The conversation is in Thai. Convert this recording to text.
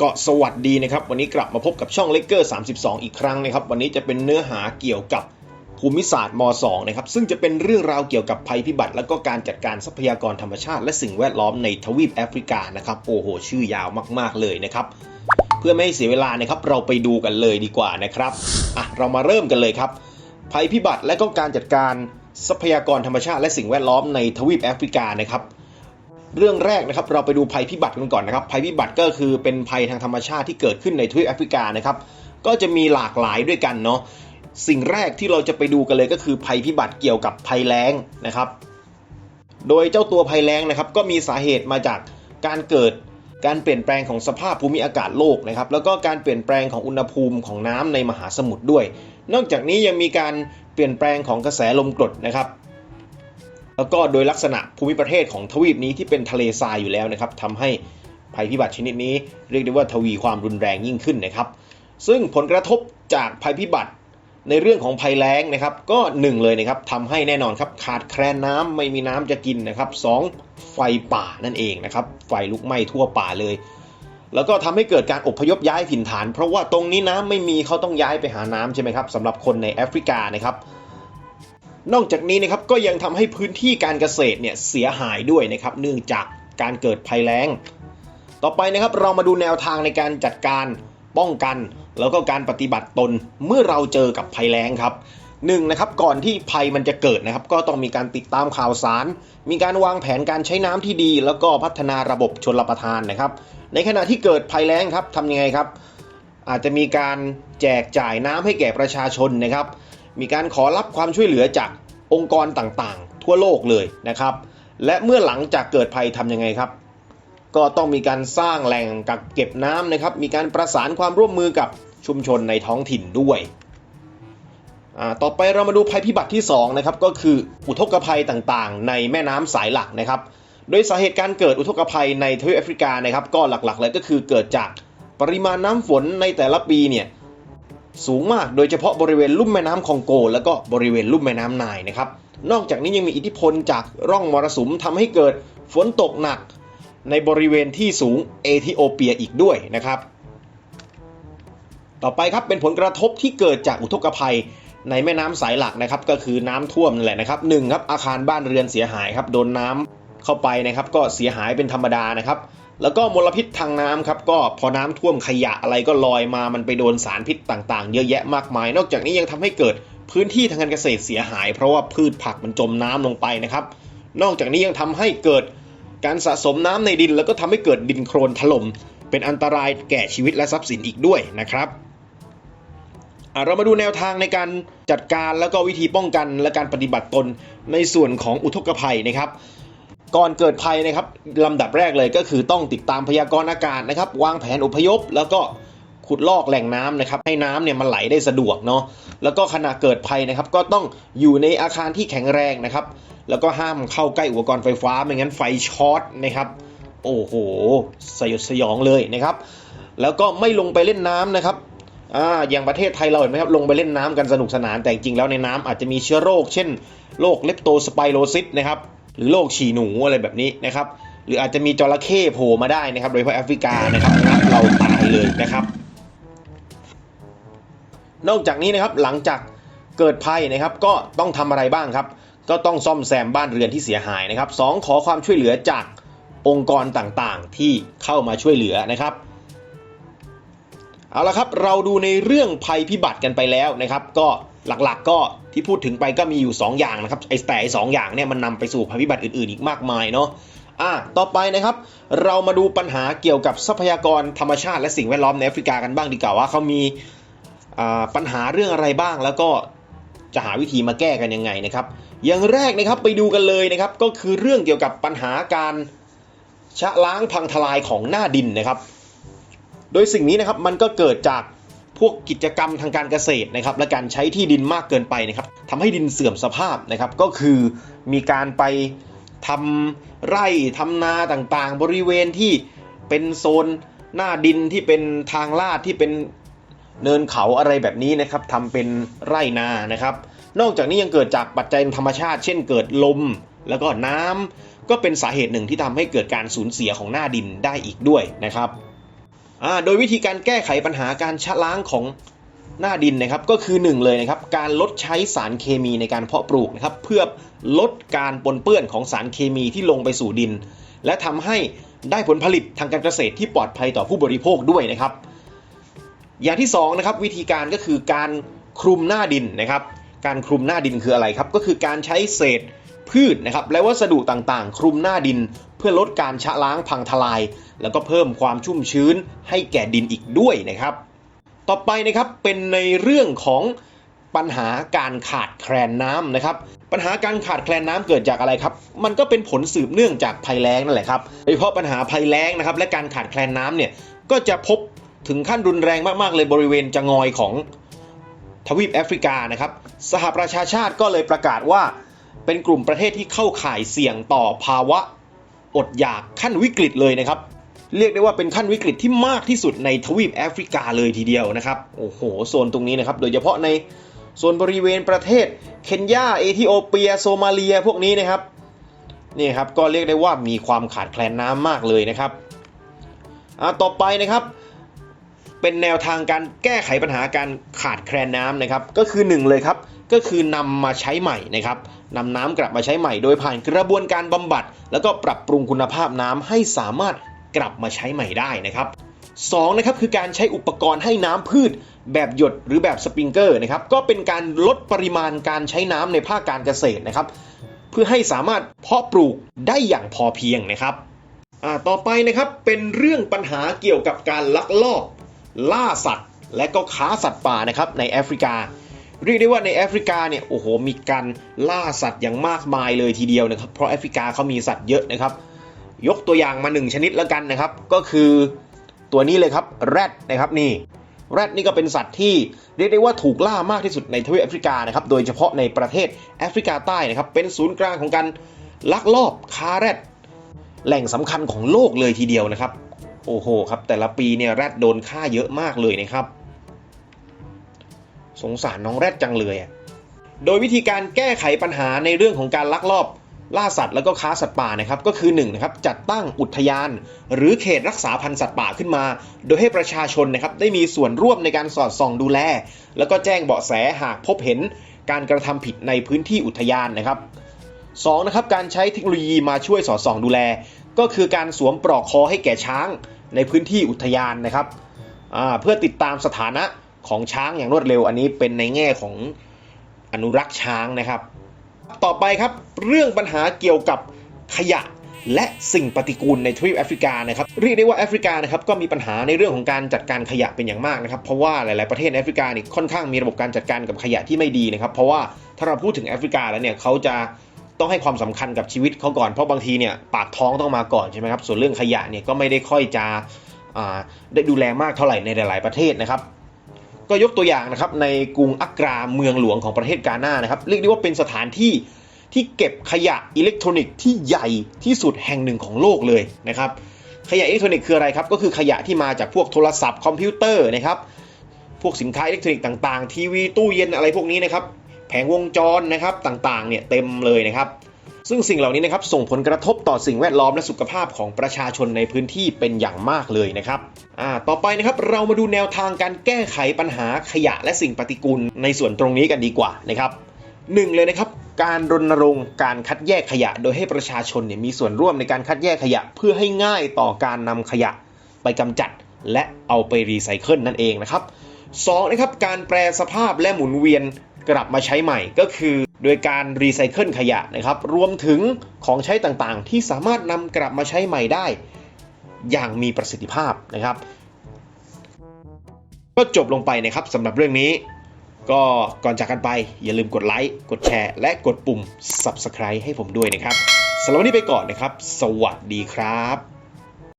ก็สวัสดีนะครับ วันนี้กลับมาพบกับช่องเลกเกอร์32 อีกครั้งนะครับ วันนี้จะเป็นเนื้อหาเกี่ยวกับภูมิศาสตร์ม 2 นะครับ ซึ่งจะเป็นเรื่องราวเกี่ยวกับภัยพิบัติ และก็การจัดการทรัพยากรธรรมชาติ และสิ่งแวดล้อมในทวีปแอฟริกานะครับ โอ้โห ชื่อยาวมาก ๆ เลยนะครับ เพื่อไม่ให้เสียเวลานะครับ เราไปดูกันเลยดีกว่านะครับ อะ เรามาเริ่มกันเลยครับ ภัยพิบัติและก็การจัดการทรัพยากรธรรมชาติ และสิ่งแวดล้อมในทวีปแอฟริกานะครับ เรื่องแรกนะครับเราไปดูภัยพิบัติกันก่อนนะครับ ภัยพิบัติก็คือเป็นภัยทางธรรมชาติที่เกิดขึ้นในทวีปแอฟริกานะครับ ก็จะมีหลากหลายด้วยกันเนาะสิ่งแรกที่เราจะไปดูกันเลยก็คือภัยพิบัติเกี่ยวกับภัยแล้งนะครับ โดยเจ้าตัวภัยแล้งนะครับ ก็มีสาเหตุมาจากการเกิดการเปลี่ยนแปลงของสภาพภูมิอากาศโลกนะครับ แล้วก็การเปลี่ยนแปลงของอุณหภูมิของน้ำในมหาสมุทรด้วย นอกจากนี้ยังมีการเปลี่ยนแปลงของกระแสลมกรดนะครับ แล้วก็โดยลักษณะภูมิประเทศของทวีปนี้ที่เป็นทะเลทรายอยู่แล้วนะครับทำให้ภัยพิบัติชนิดนี้เรียกได้ว่าทวีความรุนแรงยิ่งขึ้นนะครับ ซึ่งผลกระทบจากภัยพิบัติในเรื่องของภัยแล้งนะครับ ก็หนึ่งเลยนะครับทำให้แน่นอนครับขาดแคลนน้ำไม่มีน้ำจะกินนะครับสองไฟป่านั่นเองนะครับ ไฟลุกไหม้ทั่วป่าเลย แล้วก็ทำให้เกิดการอพยพย้ายถิ่นฐาน เพราะว่าตรงนี้น้ำไม่มีเขาต้องย้ายไปหาน้ำใช่ไหมครับสำหรับคนในแอฟริกานะครับ นอกจากนี้นะครับก็ยังทำให้พื้นที่การเกษตรเนี่ยเสียหายด้วยนะครับเนื่องจากการเกิดภัยแล้ง ต่อไปนะครับเรามาดูแนวทางในการจัดการป้องกัน แล้วก็การปฏิบัติตนเมื่อเราเจอกับภัยแล้งครับหนึ่งนะครับก่อนที่ภัยมันจะเกิดนะครับ ก็ต้องมีการติดตามข่าวสาร มีการวางแผนการใช้น้ำที่ดี แล้วก็พัฒนาระบบชนรประทานนะครับ ในขณะที่เกิดภัยแล้งครับทำยังไงครับ อาจจะมีการแจกจ่ายน้ำให้แก่ประชาชนนะครับ มีการขอรับความช่วยเหลือจากองค์กรต่างๆ ทั่วโลกเลยนะครับ และเมื่อหลังจากเกิดภัยทำยังไงครับ ก็ต้องมีการสร้างแหล่งกักเก็บน้ำนะครับ มีการประสานความร่วมมือกับชุมชนในท้องถิ่นด้วยต่อไปเรามาดูภัยพิบัติที่2นะครับก็คืออุทกภัยต่างๆ ในแม่น้ำสายหลักนะครับ โดยสาเหตุการเกิดอุทกภัยในทวีปแอฟริกานะครับก็หลักๆเลยก็คือเกิดจากปริมาณน้ำฝนในแต่ละปีเนี่ย สูงมากโดยเฉพาะบริเวณลุ่มแม่น้ำคองโก แล้วก็บริเวณลุ่มแม่น้ำไนายนะครับ นอกจากนี้ยังมีอิทธิพลจากร่องมรสุมทำให้เกิดฝนตกหนักในบริเวณที่สูงเอธิโอเปียอีกด้วยนะครับ ต่อไปครับเป็นผลกระทบที่เกิดจากอุทกภัยในแม่น้ำสายหลักนะครับ ก็คือน้ำท่วมนั่นแหละนะครับหนึ่งครับอาคารบ้านเรือนเสียหายครับโดนน้ำเข้าไปนะครับ ก็เสียหายเป็นธรรมดานะครับ แล้วก็มลพิษทางน้ำครับก็พอน้ำท่วมขยะอะไรก็ลอยมามันไปโดนสารพิษต่างๆ เยอะแยะมากมาย นอกจากนี้ยังทำให้เกิดพื้นที่ทางการเกษตรเสียหาย เพราะว่าพืชผักมันจมน้ำลงไปนะครับ นอกจากนี้ยังทำให้เกิดการสะสมน้ำในดิน แล้วก็ทำให้เกิดดินโครนถล่มเป็นอันตรายแก่ชีวิตและทรัพย์สินอีกด้วยนะครับเรามาดูแนวทางในการจัดการแล้วก็วิธีป้องกันและการปฏิบัติตนในส่วนของอุทกภัยนะครับ ก่อนเกิดภัยนะครับลำดับแรกเลยก็คือต้องติดตามพยากรณ์อากาศนะครับ วางแผนอพยพ แล้วก็ขุดลอกแหล่งน้ำนะครับให้น้ำเนี่ยมันไหลได้สะดวกเนาะแล้วก็ขณะเกิดภัยนะครับ ก็ต้องอยู่ในอาคารที่แข็งแรงนะครับ แล้วก็ห้ามเข้าใกล้อุปกรณ์ไฟฟ้าไม่งั้นไฟช็อตนะครับโอ้โหสยดสยองเลยนะครับ แล้วก็ไม่ลงไปเล่นน้ำนะครับอ่าอย่างประเทศไทยเราเห็นไหมครับลงไปเล่นน้ำกันสนุกสนานแต่จริงแล้วในน้ำอาจจะมีเชื้อโรค เช่นโรคเลปโตสไปโรซิสนะครับ หรือโรคฉี่หนูอะไรแบบนี้นะครับ หรืออาจจะมีจระเข้โผล่มาได้นะครับ โดยเฉพาะแอฟริกานะครับงับเราตายเลยนะครับ นอกจากนี้นะครับหลังจากเกิดภัยนะครับ ก็ต้องทำอะไรบ้างครับ ก็ต้องซ่อมแซมบ้านเรือนที่เสียหายนะครับสองขอความช่วยเหลือจากองค์กรต่างๆ ที่เข้ามาช่วยเหลือนะครับเอาละครับเราดูในเรื่องภัยพิบัติกันไปแล้วนะครับ ก็ หลักๆ ก็ที่พูดถึงไปก็มีอยู่ 2 อย่างนะครับไอ้แต่สองอย่างเนี่ยมันนำไปสู่ภัยพิบัติอื่นๆ อีกมากมายเนาะอะต่อไปนะครับ เรามาดูปัญหาเกี่ยวกับทรัพยากรธรรมชาติและสิ่งแวดล้อมในแอฟริกากันบ้างดีกว่าว่าเขามีปัญหาเรื่องอะไรบ้างแล้วก็จะหาวิธีมาแก้กันยังไงนะครับ อย่างแรกนะครับไปดูกันเลยนะครับ ก็คือเรื่องเกี่ยวกับปัญหาการชะล้างพังทลายของหน้าดินนะครับ โดยสิ่งนี้นะครับมันก็เกิดจาก พวกกิจกรรมทางการเกษตรนะครับและการใช้ที่ดินมากเกินไปนะครับทำให้ดินเสื่อมสภาพนะครับ ก็คือมีการไปทำไร่ทำนาต่างๆ บริเวณที่เป็นโซนหน้าดินที่เป็นทางลาดที่เป็นเนินเขาอะไรแบบนี้นะครับทำเป็นไร่นานะครับ นอกจากนี้ยังเกิดจากปัจจัยธรรมชาติ เช่นเกิดลม แล้วก็น้ำก็เป็นสาเหตุหนึ่งที่ทำให้เกิดการสูญเสียของหน้าดินได้อีกด้วยนะครับ โดยวิธีการแก้ไขปัญหาการชะล้างของหน้าดินนะครับก็คือหนึ่งเลยนะครับการลดใช้สารเคมีในการเพาะปลูกนะครับเพื่อลดการปนเปื้อนของสารเคมีที่ลงไปสู่ดิน และทำให้ได้ผลผลิตทางการเกษตรที่ปลอดภัยต่อผู้บริโภคด้วยนะครับ อย่างที่สองนะครับวิธีการก็คือการคลุมหน้าดินนะครับ การคลุมหน้าดินคืออะไรครับ ก็คือการใช้เศษ พืชนะครับและวัสดุต่างๆ คลุมหน้าดิน เพื่อลดการชะล้างพังทลาย แล้วก็เพิ่มความชุ่มชื้นให้แก่ดินอีกด้วยนะครับ ต่อไปนะครับเป็นในเรื่องของปัญหาการขาดแคลนน้ำนะครับ ปัญหาการขาดแคลนน้ำเกิดจากอะไรครับ มันก็เป็นผลสืบเนื่องจากภัยแล้งนั่นแหละครับโดยเฉพาะปัญหาภัยแล้งนะครับ และการขาดแคลนน้ำเนี่ยก็จะพบถึงขั้นรุนแรงมากๆ เลยบริเวณจะงอยของทวีปแอฟริกานะครับ สหประชาชาติก็เลยประกาศว่า เป็นกลุ่มประเทศที่เข้าข่ายเสี่ยงต่อภาวะ อดอยากขั้นวิกฤตเลยนะครับ เรียกได้ว่าเป็นขั้นวิกฤตที่มากที่สุดในทวีปแอฟริกาเลยทีเดียวนะครับโอ้โหโซนตรงนี้นะครับโดยเฉพาะในโซนบริเวณประเทศเคนยาเอธิโอเปียโซมาเลียพวกนี้นะครับนี่ครับก็เรียกได้ว่ามีความขาดแคลนน้ำมากเลยนะครับอาต่อไปนะครับ เป็นแนวทางการแก้ไขปัญหาการขาดแคลนน้ำนะครับ ก็คือหนึ่งเลยครับ ก็คือนำมาใช้ใหม่นะครับนำน้ำกลับมาใช้ใหม่ โดยผ่านกระบวนการบำบัด แล้วก็ปรับปรุงคุณภาพน้ำให้สามารถกลับมาใช้ใหม่ได้นะครับสองนะครับคือการใช้อุปกรณ์ให้น้ำพืช แบบหยดหรือแบบสปริงเกอร์นะครับก็เป็นการลดปริมาณการใช้น้ำในภาคการเกษตรนะครับ เพื่อให้สามารถเพาะปลูกได้อย่างพอเพียงนะครับต่อไปนะครับเป็นเรื่องปัญหาเกี่ยวกับการลักลอบ ล่าสัตว์ และก็ค้าสัตว์ป่านะครับในแอฟริกา เรียกได้ว่าในแอฟริกาเนี่ยโอ้โหมีการล่าสัตว์อย่างมากมายเลยทีเดียวนะครับ เพราะแอฟริกาเขามีสัตว์เยอะนะครับ ยกตัวอย่างมาหนึ่งชนิดแล้วกันนะครับ ก็คือตัวนี้เลยครับแรดนะครับนี่แรดนี่ก็เป็นสัตว์ที่เรียกได้ว่าถูกล่ามากที่สุดในทวีปแอฟริกานะครับโดยเฉพาะในประเทศแอฟริกาใต้นะครับเป็นศูนย์กลางของการลักลอบค้าแรดแหล่งสำคัญของโลกเลยทีเดียวนะครับ โอ้โหครับแต่ละปีเนี่ยแรดโดนฆ่าเยอะมากเลยนะครับ สงสารน้องแรดจังเลยอะโดยวิธีการแก้ไขปัญหาในเรื่องของการลักลอบล่าสัตว์แล้วก็ค้าสัตว์ป่านะครับก็คือ1นงนะครับจัดตั้งอุทยาน หรือเขตรักษาพันธุ์สัตว์ป่าขึ้นมา โดยให้ประชาชนนะครับได้มีส่วนร่วมในการสอดส่องดูแล แล้วก็แจ้งเบาะแสหากพบเห็นการกระทำผิดในพื้นที่อุทยานนะครับ2นะครับการใช้เทคโนโลยีมาช่วยสอดส่องดูแล ก็คือการสวมปลอกคอให้แก่ช้างในพื้นที่อุทยานนะครับเพื่อติดตามสถานะ ของช้างอย่างรวดเร็ว อันนี้เป็นในแง่ของอนุรักษ์ช้างนะครับ ต่อไปครับเรื่องปัญหาเกี่ยวกับขยะและสิ่งปฏิกูลในทวีปแอฟริกานะครับเรียกได้ว่าแอฟริกานะครับก็มีปัญหาในเรื่องของการจัดการขยะเป็นอย่างมากนะครับเพราะว่าหลาย ๆ ประเทศแอฟริกานี่ค่อนข้างมีระบบการจัดการกับขยะที่ไม่ดีนะครับ เพราะว่าถ้าเราพูดถึงแอฟริกาแล้วเนี่ยเขาจะต้องให้ความสำคัญกับชีวิตเขาก่อนเพราะบางทีเนี่ยปากท้องต้องมาก่อนใช่ไหมครับส่วนเรื่องขยะเนี่ยก็ไม่ได้ค่อยจะได้ดูแลมากเท่าไหร่ในหลาย ๆ ประเทศนะครับ ก็ยกตัวอย่างนะครับในกรุงอักราเมืองหลวงของประเทศกาหน้านะครับเรียกได้ว่าเป็นสถานที่ที่เก็บขยะอิเล็กทรอนิกส์ที่ใหญ่ที่สุดแห่งหนึ่งของโลกเลยนะครับขยะอิเล็กทรอนิกส์คืออะไรครับก็คือขยะที่มาจากพวกโทรศัพท์คอมพิวเตอร์นะครับพวกสินค้าอิเล็กทรอนิกส์ต่างๆ ทีวีตู้เย็นอะไรพวกนี้นะครับแผงวงจรนะครับต่างๆเนี่ยเต็มเลยนะครับ ซึ่งสิ่งเหล่านี้นะครับส่งผลกระทบต่อสิ่งแวดล้อมและสุขภาพของประชาชนในพื้นที่เป็นอย่างมากเลยนะครับอ่าต่อไปนะครับเรามาดูแนวทางการแก้ไขปัญหาขยะและสิ่งปฏิกูลในส่วนตรงนี้กันดีกว่านะครับหนึ่งเลยนะครับการรณรงค์การคัดแยกขยะ โดยให้ประชาชนเนี่ยมีส่วนร่วมในการคัดแยกขยะ เพื่อให้ง่ายต่อการนำขยะไปกำจัดและเอาไปรีไซเคิลนั่นเองนะครับสองนะครับการแปรสภาพและหมุนเวียนกลับมาใช้ใหม่ก็คือ โดยการรีไซเคิลขยะนะครับ รวมถึงของใช้ต่างๆ ที่สามารถนำกลับมาใช้ใหม่ได้ อย่างมีประสิทธิภาพนะครับ ก็จบลงไปนะครับสำหรับเรื่องนี้ ก็ก่อนจากกันไปอย่าลืมกดไลค์ กดแชร์ และกดปุ่ม Subscribe ให้ผมด้วยนะครับสำหรับวันนี้ไปก่อนนะครับ สวัสดีครับ